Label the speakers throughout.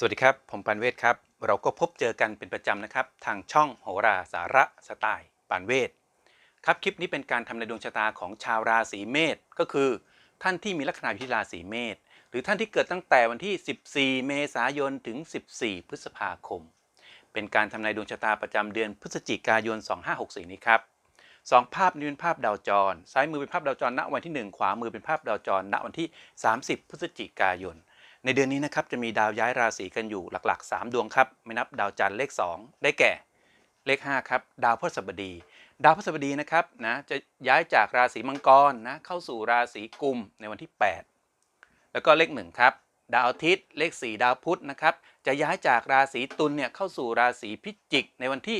Speaker 1: สวัสดีครับ ผมปันเวศครับ เราก็พบเจอกันเป็นประจำนะครับ ทางช่องโหราสาระสไตล์ปันเวศครับคลิปนี้เป็นการทำในดวงชะตาของชาวราศีเมษก็คือ ท่านที่มีลัคนาอยู่ที่ราศีเมษหรือท่านที่เกิดตั้งแต่วันที่ 14 เมษายนถึง 14 พฤษภาคม เป็นการทำนายดวงชะตาประจำเดือนพฤศจิกายน 2564 นี้ครับสองภาพนี้เป็นภาพดาวจร ซ้ายมือเป็นภาพดาวจรณวันที่ 1 ขวามือเป็นภาพดาวจรณวันที่ 30 พฤศจิกายน ในเดือนนี้นะครับจะมีดาวย้ายราศีกันอยู่หลักๆ 3 ดวงครับ ไม่นับดาวจันทร์เลข 2 ได้แก่เลข5ครับดาวพฤหัสบดี ดาวพฤหัสบดีนะครับนะจะย้ายจากราศีมังกรนะเข้าสู่ราศีกุมในวันที่ 8 แล้วก็เลข1ครับดาวอาทิตย์เลข 4 ดาวพุธนะครับจะย้ายจากราศีตุลเนี่ยเข้าสู่ราศีพิจิก ในวันที่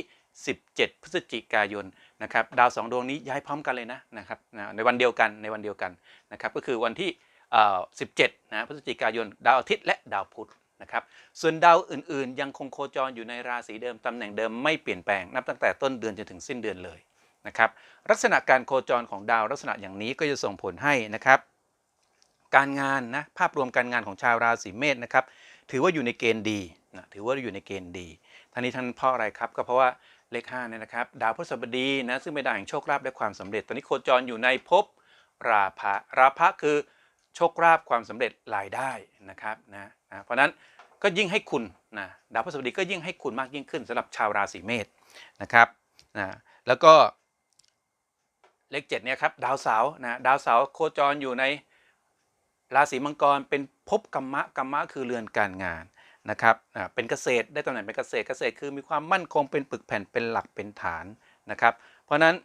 Speaker 1: 17 พฤศจิกายนนะครับดาวสองดวงนี้ย้ายพร้อมกันเลยนะนะครับในวันเดียวกันในวันเดียวกันนะครับก็คือวันที่ 17นะพฤศจิกายน ดาวอาทิตย์และดาวพุธนะครับส่วนดาวอื่นๆ ยังคงโคจรอยู่ในราศีเดิมตำแหน่งเดิมไม่เปลี่ยนแปลงนับตั้งแต่ต้นเดือนจนถึงสิ้นเดือนเลยนะครับลักษณะการโคจรของดาวลักษณะอย่างนี้ก็จะส่งผลให้นะครับการงานนะภาพรวมการงานของชาวราศีเมษนะครับถือว่าอยู่ในเกณฑ์ดีนะถือว่าอยู่ในเกณฑ์ดีทั้งนี้ทั้งนั้นเพราะอะไรครับก็เพราะว่าเลข5เนี่ยนะครับดาวพฤหัสบดีนะซึ่งเป็นดาวแห่งโชคลาภและความสำเร็จ ตอนนี้โคจรอยู่ในภพราภะราภะคือ ชคลาภความสำเร็จรายได้นะครับนะนะเพราะนั้นก็ยิ่งให้คุณนะดาวพฤหัสบดีก็ยิ่งให้คุณมากยิ่งขึ้นสำหรับชาวราศีเมษนะครับนะแล้วก็เลขเจ็ดเนี่ยครับดาวเสาร์นะดาวเสาร์โคจรอยู่ในราศีมังกรเป็นภพกรรมะกรรมะคือเรือนการงานนะครับเป็นเกษตรได้ตำแหน่งเป็นเกษตรเกษตรคือมีความมั่นคงเป็นปึกแผ่นเป็นหลักเป็นฐานนะครับ เพราะฉะนั้น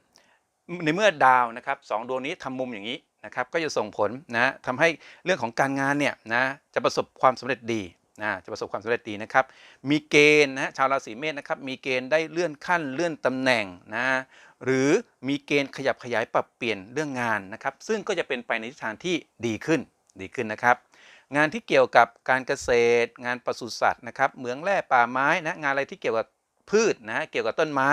Speaker 1: ในเมื่อดาวนะครับสองดวงนี้ทำมุมอย่างนี้ นะครับก็จะส่งผลนะทำให้เรื่องของการงานเนี่ยนะจะประสบความสำเร็จดีนะจะประสบความสำเร็จดีนะครับ มีเกณฑ์นะชาวราศีเมษนะครับมีเกณฑ์ได้เลื่อนขั้นเลื่อนตำแหน่งนะหรือมีเกณฑ์ขยับขยายปรับเปลี่ยนเรื่องงานนะครับซึ่งก็จะเป็นไปในทิศทางที่ดีขึ้นดีขึ้นนะครับงานที่เกี่ยวกับการเกษตร งานปศุสัตว์นะครับเหมืองแร่ป่าไม้นะงานอะไรที่เกี่ยวกับพืชนะเกี่ยวกับต้นไม้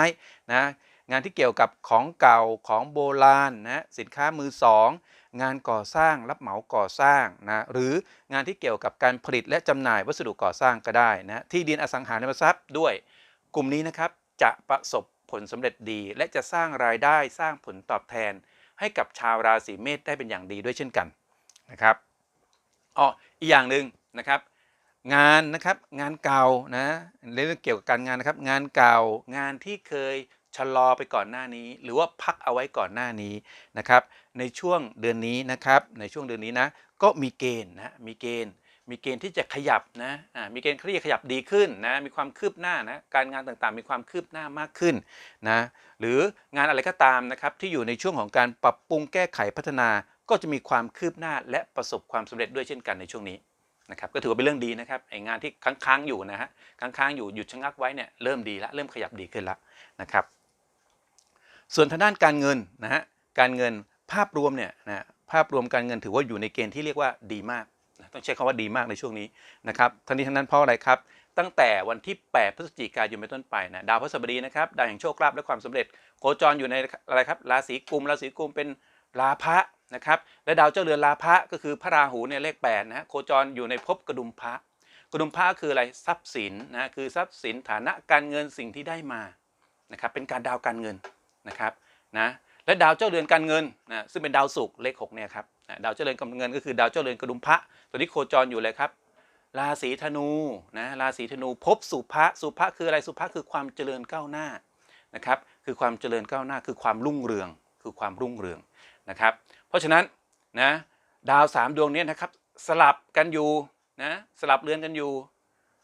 Speaker 1: นะงานที่เกี่ยวกับของเก่าของโบราณนะสินค้ามือสอง งานก่อสร้างรับเหมาก่อสร้างนะหรืองานที่เกี่ยวกับการผลิตและจำหน่ายวัสดุก่อสร้างก็ได้นะที่ดินอสังหาริมทรัพย์ด้วย กลุ่มนี้นะครับจะประสบผลสำเร็จดี และจะสร้างรายได้สร้างผลตอบแทน ให้กับชาวราศีเมษได้เป็นอย่างดีด้วยเช่นกันนะครับอ๋ออีกอย่างหนึ่งนะครับ งานนะครับงานเก่านะเรื่องเกี่ยวกับการงานนะครับ งานเก่างานที่เคย ชะลอไปก่อนหน้านี้ หรือว่าพักเอาไว้ก่อนหน้านี้นะครับในช่วงเดือนนี้นะครับในช่วงเดือนนี้นะก็มีเกณฑ์นะมีเกณฑ์มีเกณฑ์ที่จะขยับนะมีเกณฑ์ที่จะขยับดีขึ้นนะมีความคืบหน้านะการงานต่างๆ มีความคืบหน้ามากขึ้นนะหรืองานอะไรก็ตามนะครับที่อยู่ในช่วงของการปรับปรุงแก้ไขพัฒนา ก็จะมีความคืบหน้าและประสบความสำเร็จด้วยเช่นกันในช่วงนี้นะครับก็ถือว่าเป็นเรื่องดีนะครับไองานที่ค้างๆอยู่นะฮะค้างๆอยู่หยุดชะงักไว้เนี่ยเริ่มดีละเริ่มขยับดีขึ้นละนะครับ ส่วนทางด้านการเงินนะฮะการเงินภาพรวมเนี่ยนะภาพรวมการเงินถือว่าอยู่ในเกณฑ์ที่เรียกว่าดีมากต้องใช้คำว่าดีมากในช่วงนี้นะครับทั้งนี้ทั้งนั้นเพราะอะไรครับ ตั้งแต่วันที่ 8 พฤศจิกายนเป็นต้นไปนะดาวพฤหัสบดีนะครับดาวแห่งโชคลาภและความสำเร็จ โคจรอยู่ในอะไรครับราศีกุมราศีกุมเป็นราพะนะครับและดาวเจ้าเรือนราพะก็คือพระราหูเนี่ยเลข8นะโคจรอยู่ในภพกระดุมพระกระดุมพระคืออะไรทรัพย์สินนะคือทรัพย์สินฐานะการเงินสิ่งที่ได้มานะครับเป็นการดาวการเงิน นะครับนะและดาวเจ้าเรือนการเงินนะซึ่งเป็นดาวศุกร์เลข6เนี่ยครับนะดาวเจ้าเรือนการเงินก็คือดาวเจ้าเรือนกระดุมพระตัวนี้โคจรอยู่เลยครับราศีธนูนะราศีธนูภพสุภะสุภะคืออะไรสุภะคือความเจริญก้าวหน้านะครับคือความเจริญก้าวหน้าคือความรุ่งเรืองคือความรุ่งเรืองนะครับเพราะฉะนั้นนะดาวสามดวงนี้นะครับสลับกันอยู่นะสลับเรือนกันอยู่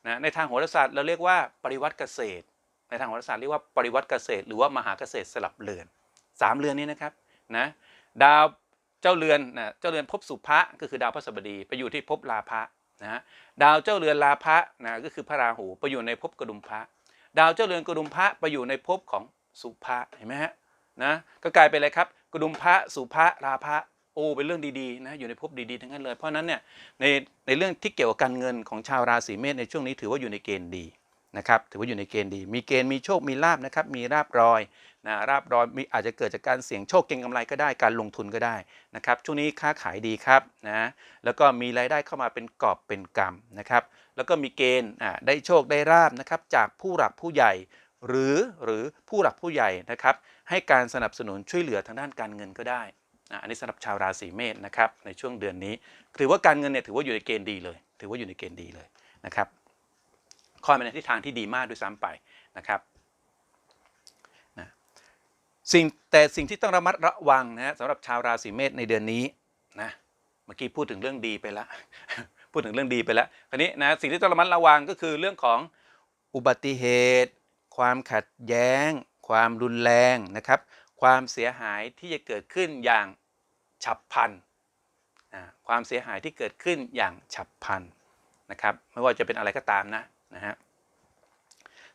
Speaker 1: นะในทางโหราศาสตร์เราเรียกว่าปริวัติเกษตร ในทางโหราศาสตร์เรียกว่าปริวัติเกษตร หรือว่ามหาเกษตรสลับเรือนสามเรือนนี้นะครับนะดาวเจ้าเรือนนะเจ้าเรือนภพสุภะก็คือดาวพฤหัสบดีไปอยู่ที่ภพลาภะนะดาวเจ้าเรือนลาภะนะก็คือพระราหูไปอยู่ในภพกระดุมพระดาวเจ้าเรือนกระดุมพระไปอยู่ในภพของสุภะเห็นไหมฮะนะก็กลายเป็นอะไรครับกระดุมพระสุภะราภะโอ้เป็นเรื่องดีๆนะอยู่ในภพดีๆทั้งนั้นเลย เพราะนั้นเนี่ยในในเรื่องที่เกี่ยวกับการเงินของชาวราศีเมษในช่วงนี้ถือว่าอยู่ในเกณฑ์ดี นะครับถือว่าอยู่ในเกณฑ์ดี มีเกณฑ์มีโชคมีลาบนะครับมีราบรอยนะราบรอยมีอาจจะเกิดจากการเสี่ยงโชคเก็งกำไรก็ได้การลงทุนก็ได้นะครับช่วงนี้ค้าขายดีครับนะแล้วก็มีรายได้เข้ามาเป็นกอบเป็นกำนะครับแล้วก็มีเกณฑ์อ่าได้โชคได้ราบนะครับจากผู้หลักผู้ใหญ่หรือหรือผู้หลักผู้ใหญ่นะครับให้การสนับสนุนช่วยเหลือทางด้านการเงินก็ได้อันนี้สำหรับชาวราศีเมษนะครับในช่วงเดือนนี้ ถือว่าการเงินเนี่ยถือว่าอยู่ในเกณฑ์ดีเลย ถือว่าอยู่ในเกณฑ์ดีเลยนะครับ คอยไปในทิศทางที่ดีมากด้วยซ้ำไปนะครับนะสิ่งแต่สิ่งที่ต้องระมัดระวังนะฮะสำหรับชาวราศีเมษในเดือนนี้นะเมื่อกี้พูดถึงเรื่องดีไปแล้วพูดถึงเรื่องดีไปแล้วคราวนี้นะสิ่งที่ต้องระมัดระวังก็คือเรื่องของอุบัติเหตุ ความขัดแย้ง ความรุนแรงนะครับ ความเสียหายที่จะเกิดขึ้นอย่างฉับพลันความเสียหายที่เกิดขึ้นอย่างฉับพลันนะครับ ไม่ว่าจะเป็นอะไรก็ตามนะ นะฮะ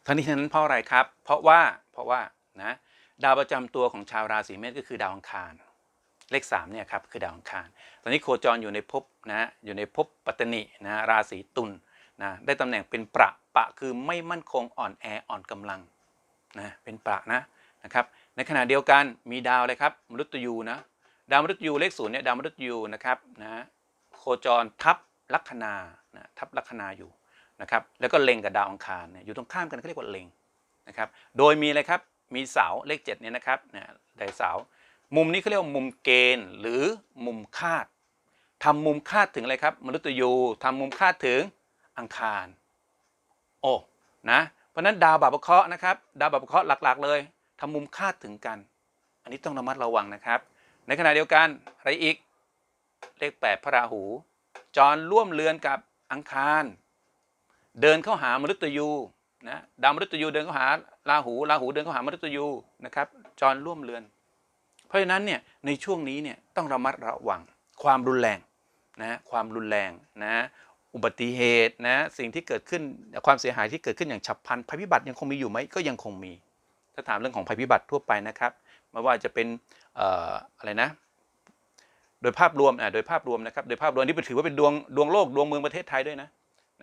Speaker 1: ทั้งนี้ทั้งนั้นเพราะอะไรครับ เพราะว่าเพราะว่านะดาวประจำตัวของชาวราศีเมษก็คือดาวอังคาร เลข3เนี่ยครับคือดาวอังคาร ตอนนี้โคจรอยู่ในภพนะอยู่ในภพปัตตนินะราศีตุลนะได้ตำแหน่งเป็นประปะคือไม่มั่นคงอ่อนแออ่อนกำลังนะเป็นประนะนะครับในขณะเดียวกันมีดาวเลยครับมฤตยูนะดาวมฤตยูเลขศูนย์เนี่ยดาวมฤตยูนะครับนะโคจรทับลัคนานะทับลัคนาอยู่ นะครับแล้วก็เล็งกับดาวอังคารเนี่ยอยู่ตรงข้ามกันเขาเรียกว่าเล็งนะครับโดยมีอะไรครับมีเสาเลข7เนี่ยนะครับนะไดเสามุมนี้เขาเรียกว่ามุมเกณฑ์หรือมุมคาดทำมุมคาดถึงอะไรครับมฤตยูทำมุมคาดถึงอังคารโอ้นะเพราะนั้นดาวบาปเคราะห์นะครับดาวบาปเคราะห์หลักๆ เลยทำมุมคาดถึงกัน อันนี้ต้องระมัดระวังนะครับ ในขณะเดียวกันอะไรอีกเลขแปดพระราหู จรร่วมเรือนกับอังคาร เดินเข้าหามฤตยูนะดาวมฤตยูเดินเข้าหาราหูราหูเดินเข้าหามฤตยูนะครับจรร่วมเรือน เพราะฉะนั้นเนี่ยในช่วงนี้เนี่ยต้องระมัดระวังความรุนแรงนะความรุนแรงนะอุบัติเหตุนะสิ่งที่เกิดขึ้นความเสียหายที่เกิดขึ้นอย่างฉับพลันภัยพิบัติยังคงมีอยู่ไหมก็ยังคงมี ถ้าถามเรื่องของภัยพิบัติทั่วไปนะครับไม่ว่าจะเป็นออะไรนะโดยภาพรวมอะโดยภาพรวมนะครับโดยภาพรวมนี่ถือว่าเป็นดวงดวงโลกดวงเมืองประเทศไทยด้วยนะ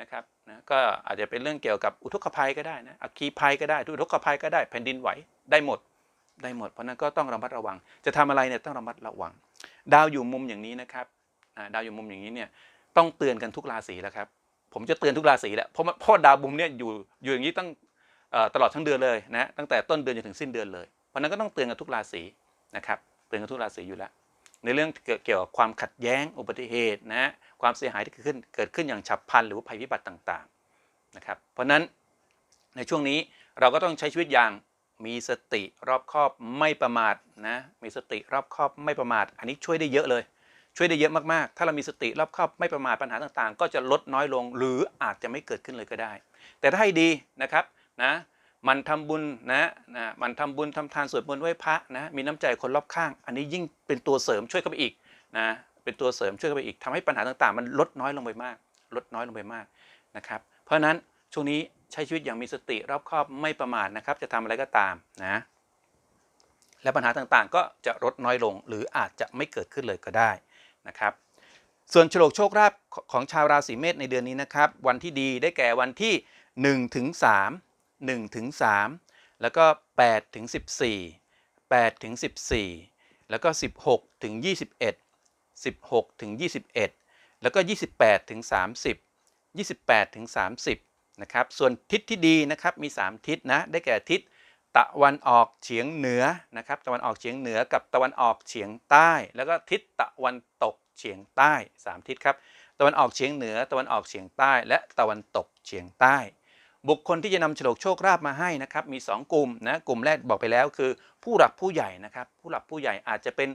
Speaker 1: นะครับนะก็อาจจะเป็นเรื่องเกี่ยวกับอุทกภัยก็ได้นะอัคคีภัยก็ได้อุทกภัยก็ได้แผ่นดินไหวได้หมดได้หมด เพราะนั้นก็ต้องระมัดระวัง จะทำอะไรเนี่ยต้องระมัดระวัง ดาวอยู่มุมอย่างนี้นะครับดาวอยู่มุมอย่างนี้เนี่ยต้องเตือนกันทุกราศีแล้วครับ ผมจะเตือนทุกราศีแหละเพราะเพราะดาวมุมเนี่ยอยู่อยู่อย่างนี้ตั้งตลอดทั้งเดือนเลยนะตั้งแต่ต้นเดือนจนถึงสิ้นเดือนเลย เพราะนั้นก็ต้องเตือนกันทุกราศีนะครับเตือนกันทุกราศีอยู่แล้ว ในเรื่องเกี่ยวกับความขัดแย้งอุบัติเหตุนะความเสียหายที่เกิดขึ้นเกิดขึ้นอย่างฉับพลันหรือภัยพิบัติต่างๆนะครับเพราะฉะนั้นในช่วงนี้เราก็ต้องใช้ชีวิตอย่างมีสติรอบคอบไม่ประมาทนะมีสติรอบคอบไม่ประมาท อันนี้ช่วยได้เยอะเลย ช่วยได้เยอะมากๆ ถ้าเรามีสติรอบคอบไม่ประมาทปัญหาต่างๆ ก็จะลดน้อยลง หรืออาจจะไม่เกิดขึ้นเลยก็ได้ แต่ถ้าให้ดีนะครับนะ มันทำบุญนะนะมันทำบุญทำทานสวดมนต์ไหว้พระนะมีน้ำใจคนรอบข้าง อันนี้ยิ่งเป็นตัวเสริมช่วยเข้าไปอีกนะเป็นตัวเสริมช่วยเข้าไปอีกทำให้ปัญหาต่างๆ มันลดน้อยลงไปมาก ลดน้อยลงไปมากนะครับเพราะฉะนั้นช่วงนี้ใช้ชีวิตอย่างมีสติรอบคอบไม่ประมาทนะครับ จะทำอะไรก็ตามนะและปัญหาต่างๆ ก็จะลดน้อยลง หรืออาจจะไม่เกิดขึ้นเลยก็ได้นะครับส่วนโฉลกโชคลาภของชาวราศีเมษในเดือนนี้นะครับ วันที่ดีได้แก่วันที่1ถึง3 1ถึง3แล้วก็8ถึง14 8ถึง14 แล้วก็ 16ถึง21 16ถึง21 แล้วก็ 28ถึง30 28ถึง30นะครับส่วนทิศที่ดีนะครับมี 3 ทิศนะได้แก่ทิศตะวันออกเฉียงเหนือนะครับตะวันออกเฉียงเหนือกับตะวันออกเฉียงใต้ แล้วก็ทิศตะวันตกเฉียงใต้ 3 ทิศครับตะวันออกเฉียงเหนือ ตะวันออกเฉียงใต้ และตะวันตกเฉียงใต้ บุคคลที่จะนำโฉลกโชคลาภมาให้นะครับมี 2 กลุ่มนะกลุ่มแรกบอกไปแล้วคือ ผู้หลักผู้ใหญ่นะครับผู้หลักผู้ใหญ่อาจจะเป็น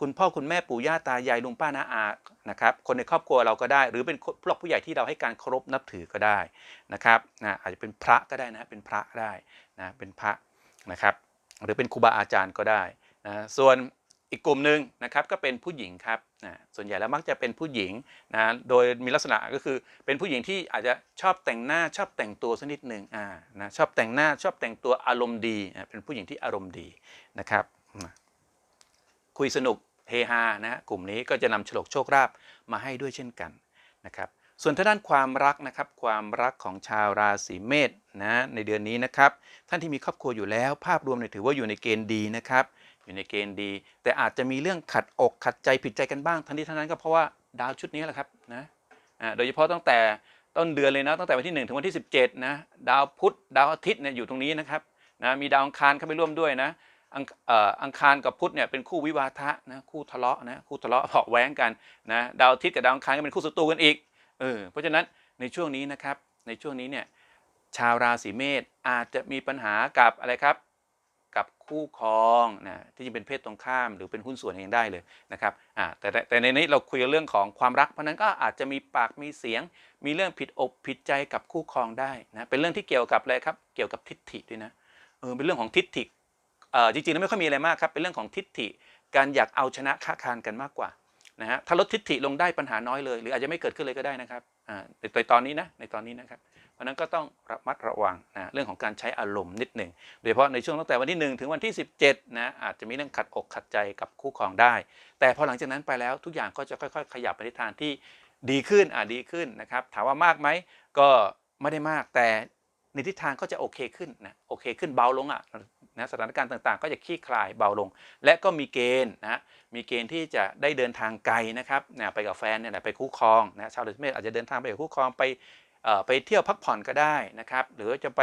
Speaker 1: คุณพ่อคุณแม่ปู่ย่าตายายลุงป้าน้าอานะครับคนในครอบครัวเราก็ได้ หรือเป็นผู้หลักผู้ใหญ่ที่เราให้การเคารพนับถือก็ได้นะครับนะอาจจะเป็นพระก็ได้นะเป็นพระได้นะเป็นพระนะครับหรือเป็นครูบาอาจารย์ก็ได้นะส่วน อีกกลุ่มหนึ่งนะครับก็เป็นผู้หญิงครับนะส่วนใหญ่แล้วมักจะเป็นผู้หญิงนะโดยมีลักษณะก็คือเป็นผู้หญิงที่อาจจะชอบแต่งหน้าชอบแต่งตัวสักนิดหนึ่งอ่านะชอบแต่งหน้าชอบแต่งตัวอารมณ์ดีอะเป็นผู้หญิงที่อารมณ์ดีนะครับนะคุยสนุกเฮฮานะกลุ่มนี้ก็จะนำโฉลกโชคลาภมาให้ด้วยเช่นกันนะครับส่วนทางด้านความรักนะครับความรักของชาวราศีเมษนะในเดือนนี้นะครับท่านที่มีครอบครัวอยู่แล้ว ภาพรวมเนี่ยถือว่าอยู่ในเกณฑ์ดีนะครับ อยู่ในเกณฑ์ดี แต่อาจจะมีเรื่องขัดอกขัดใจผิดใจกันบ้าง ทั้งนี้ทั้งนั้นก็เพราะว่าดาวชุดนี้แหละครับนะโดยเฉพาะตั้งแต่ต้นเดือนเลยนะตั้งแต่วันที่ 1 ถึงวันที่ 17นะดาวพุธดาวอาทิตย์เนี่ยอยู่ตรงนี้นะครับนะมีดาวอังคารเข้าไปร่วมด้วยนะอังเอ่ออังคารกับพุธเนี่ยเป็นคู่วิวาทะนะคู่ทะเลาะนะคู่ทะเลาะเผาะแว้งกันนะดาวอาทิตย์กับดาวอังคารก็เป็นคู่ศัตรูกันอีกเออเพราะฉะนั้นในช่วงนี้นะครับในช่วงนี้เนี่ยชาวราศีเมษอาจจะมีปัญหากับอะไรครับ กับคู่ครองนะที่จะเป็นเพศตรงข้ามหรือเป็นหุ้นส่วนเองได้เลยนะครับอ่าแต่แต่ในนี้เราคุยเรื่องของความรักเพราะนั้นก็อาจจะมีปากมีเสียง มีเรื่องผิดอกผิดใจกับคู่ครองได้นะเป็นเรื่องที่เกี่ยวกับอะไรครับเกี่ยวกับทิฏฐิด้วยนะเออเป็นเรื่องของทิฏฐิเออจริงๆแล้วไม่ค่อยมีอะไรมากครับเป็นเรื่องของทิฏฐิการอยากเอาชนะค้าคานกันมากกว่า นะฮะถ้าลดทิฏฐิลงได้ปัญหาน้อยเลย หรืออาจจะไม่เกิดขึ้นเลยก็ได้นะครับอ่าในตอนนี้นะในตอนนี้นะครับเพราะนั้นก็ต้องระมัดระวังนะเรื่องของการใช้อารมณ์นิดหนึ่งโดยเฉพาะในช่วงตั้งแต่วันที่ 1 ถึงวันที่ 17นะอาจจะมีเรื่องขัดอกขัดใจกับคู่ครองได้ แต่พอหลังจากนั้นไปแล้วทุกอย่างก็จะค่อย ๆ ขยับไปในทางที่ดีขึ้นอ่าดีขึ้นนะครับ ถามว่ามากไหมก็ไม่ได้มากแต่ในทิศทางก็จะโอเคขึ้นนะโอเคขึ้นเบาลงอะ นะสถานการณ์ต่างๆ ก็จะคลี่คลายเบาลง และก็มีเกณฑ์นะมีเกณฑ์ที่จะได้เดินทางไกลนะครับนี่ยไปกับแฟนเนี่ยแหละไปคู่ครองนะชาวราศีเมษอาจจะเดินทางไปกับคู่ครองไปไปเที่ยวพักผ่อนก็ได้นะครับ หรือจะไป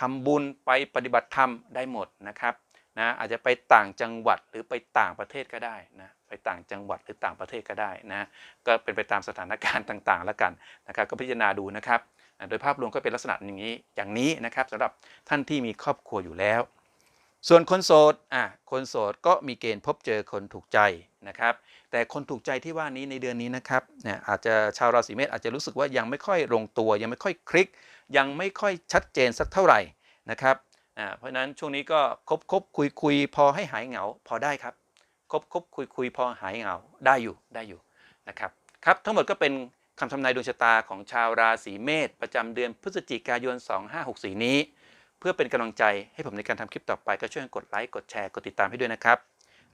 Speaker 1: ทำบุญไปปฏิบัติธรรมได้หมดนะครับนะอาจจะไปต่างจังหวัดหรือไปต่างประเทศก็ได้นะไปต่างจังหวัดหรือต่างประเทศก็ได้นะก็เป็นไปตามสถานการณ์ต่างๆ แล้วกันนะครับก็พิจารณาดูนะครับ โดยภาพรวมก็เป็นลักษณะอย่างนี้อย่างนี้นะครับสำหรับท่านที่มีครอบครัวอยู่แล้ว ส่วนคนโสดอะคนโสดก็มีเกณฑ์พบเจอคนถูกใจนะครับแต่คนถูกใจที่ว่านี้ในเดือนนี้นะครับเนี่ยอาจจะชาวราศีเมษอาจจะรู้สึกว่ายังไม่ค่อยลงตัว ยังไม่ค่อยคลิก ยังไม่ค่อยชัดเจนสักเท่าไหร่นะครับอ่าเพราะนั้นช่วงนี้ก็คบคบคุยคุยพอให้หายเหงาพอได้ครับคบคบคุยคุยพอหายเหงาได้อยู่ได้อยู่นะครับครับทั้งหมดก็เป็นคำทำนายดวงชะตาของชาวราศีเมษประจำเดือนพฤศจิกายน 2564 นี้ พื่อเป็นกำลังใจให้ผมในการทำคลิปต่อไปก็ช่วยกดไลค์กดแชร์กดติดตามให้ด้วยนะครับ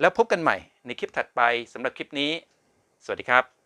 Speaker 1: แล้วพบกันใหม่ในคลิปถัดไปสำหรับคลิปนี้ สวัสดีครับ